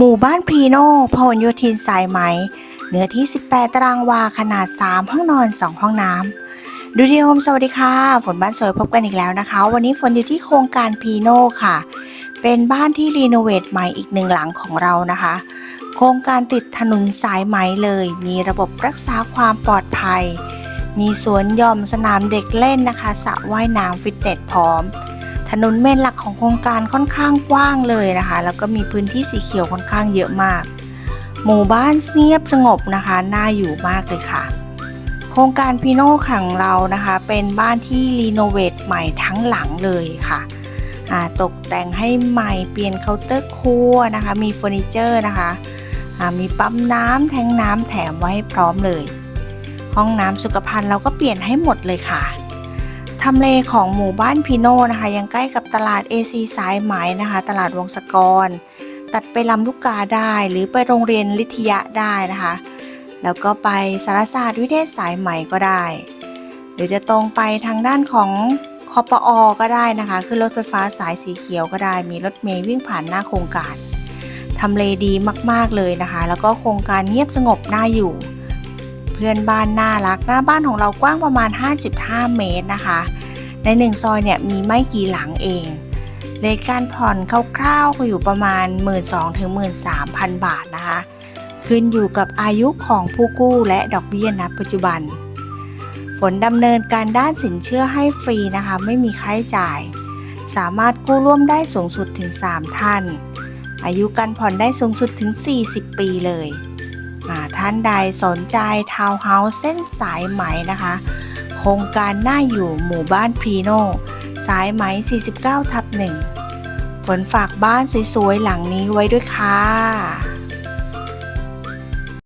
หมู่บ้านพรีโนพหลโยธินสายไหม เนื้อที่ 18 ตารางวา ขนาด 3 ห้องนอน 2 ห้องน้ำดูดีโฮมสวัสดีค่ะ ฝนบ้านสวยพบกันอีกแล้วนะคะ วันนี้ฝนอยู่ที่โครงการพีโนค่ะ เป็นบ้านที่รีโนเวทใหม่อีกหนึ่งหลังของเรานะคะ โครงการติดถนนสายไหมเลย มีระบบรักษาความปลอดภัย มีสวนหย่อมสนามเด็กเล่นนะคะสระว่ายน้ำฟิตเนสพร้อม ถนนเมนหลักของโครงการค่อนข้างกว้างเลยนะคะ แล้วก็มีพื้นที่สีเขียวค่อนข้างเยอะมาก หมู่บ้านเงียบสงบนะคะ น่าอยู่มากเลยค่ะ โครงการพีโน่ของเรานะคะ เป็นบ้านที่รีโนเวทใหม่ทั้งหลังเลยค่ะ ตกแต่งให้ใหม่เปลี่ยนเคาน์เตอร์ครัวนะคะ มีเฟอร์นิเจอร์นะคะมีปั๊มน้ำแทงน้ำแถมไว้ให้พร้อมเลย ห้องน้ำสุขภัณฑ์เราก็เปลี่ยนให้หมดเลยค่ะ ทำเลของหมู่บ้านพีโน่นะคะยังใกล้กับตลาด AC สายไหมนะคะ ตลาดวงศกร ตัดไปลำลูกกาได้หรือไปโรงเรียนลิทยะได้นะคะ แล้วก็ไปสารศาสตร์วิเทศสายไหมก็ได้ หรือจะตรงไปทางด้านของคอปอก็ได้นะคะขึ้นรถไฟฟ้าสายสีเขียวก็ได้ มีรถเมล์วิ่งผ่านหน้าโครงการทำเลดีมากๆเลยนะคะ แล้วก็โครงการเงียบสงบน่าอยู่ เพื่อนบ้านน่ารัก หน้าบ้านของเรากว้างประมาณ 5.5 เมตรนะคะ ในหนึ่งซอยเนี่ยมีไม่กี่หลังเองเลทการผ่อนคร่าวๆก็อยู่ประมาณ 12,000ถึง13,000บาทนะคะ ขึ้นอยู่กับอายุของผู้กู้และดอกเบี้ยณปัจจุบันฝนดำเนินการด้านสินเชื่อให้ฟรีนะคะ ไม่มีค่าใช้จ่าย สามารถกู้ร่วมได้สูงสุดถึง 3 ท่าน อายุการผ่อนได้สูงสุดถึง 40 ปีเลย ท่านใดสนใจทาวน์เฮาส์เส้นสายไหมนะคะ โครงการน่าอยู่หมู่บ้านพรีโนสายไหม 49 ทับ1ฝนฝากบ้านสวยๆ หลังนี้ไว้ด้วยค่ะ